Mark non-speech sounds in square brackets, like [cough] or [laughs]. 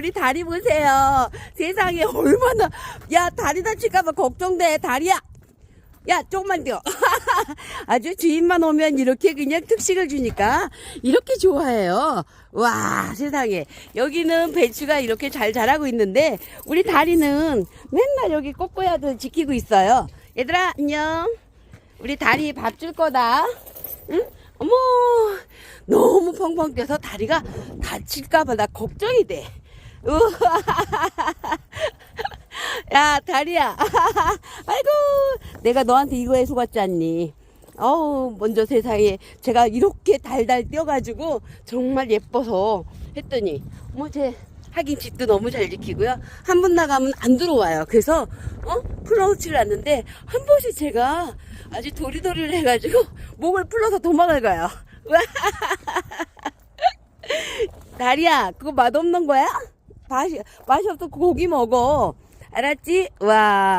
우리 다리 보세요. 세상에 얼마나 야 다리 다칠까봐 걱정돼 다리야. 야 조금만 더. [laughs] 아주 주인만 오면 이렇게 그냥 특식을 주니까 이렇게 좋아해요. 와 세상에 여기는 배추가 이렇게 잘 자라고 있는데 우리 다리는 맨날 여기 꼬꼬야들 지키고 있어요. 얘들아 안녕. 우리 다리 밥 줄 거다. 응? 어머 너무 펑펑 뛰어서 다리가 다칠까봐 나 걱정이 돼. [laughs] 야 다리야. [laughs] 아이고 내가 너한테 이거에 속았지 않니. 어우 먼저 세상에. 제가 이렇게 달달 뛰어가지고 정말 예뻐서 했더니 뭐제 하긴 집도 너무 잘 지키고요. 한 번 나가면 안 들어와요. 그래서 어? 풀어놓지를 않는데 한 번씩 제가 아주 도리도리를 해가지고 목을 풀러서 도망을 가요. [laughs] 다리야 그거 맛없는 거야? 맛이 맛이 없어. 고기 먹어. 알았지? 와